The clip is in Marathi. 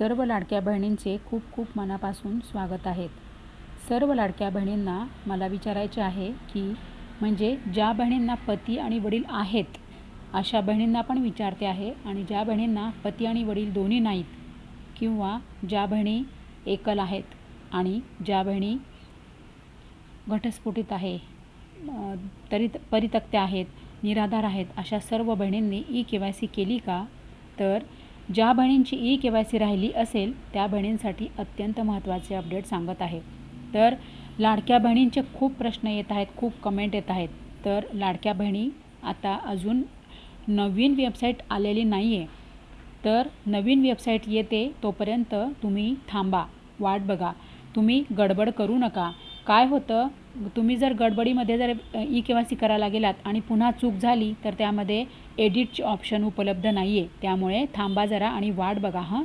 सर्व लाडक्या बहिणींचे खूप खूप मनापासून स्वागत आहेत. सर्व लाडक्या बहिणींना मला विचारायचे आहे की म्हणजे ज्या बहिणींना पती आणि वडील आहेत अशा बहिणींना पण विचारते आहे आणि ज्या बहिणींना पती आणि वडील दोन्ही नाहीत किंवा ज्या बहिणी एकल आहेत आणि ज्या बहिणी घटस्फोटित आहे तरी परितक्त्या आहेत निराधार आहेत अशा सर्व बहिणींनी ई के वाय सी केली का? तर ज्या बहिणींची ई के वाय सी राहिली असेल त्या बहिणींसाठी अत्यंत महत्त्वाचे अपडेट सांगत आहे. तर लाडक्या बहिणींचे खूप प्रश्न येत आहेत खूप कमेंट येत आहेत. तर लाडक्या बहिणी आता अजून नवीन वेबसाईट आलेली नाही आहे तर नवीन वेबसाईट येते तोपर्यंत तुम्ही थांबा वाट बघा. तुम्ही गडबड करू नका. काय होतं? तुम्ही जर गडबडीमध्ये जर ई के वाय सी करायला गेलात आणि पुन्हा चूक झाली तर त्यामध्ये एडिटचे ऑप्शन उपलब्ध नाही आहे त्यामुळे थांबा जरा आणि वाट बघा हां?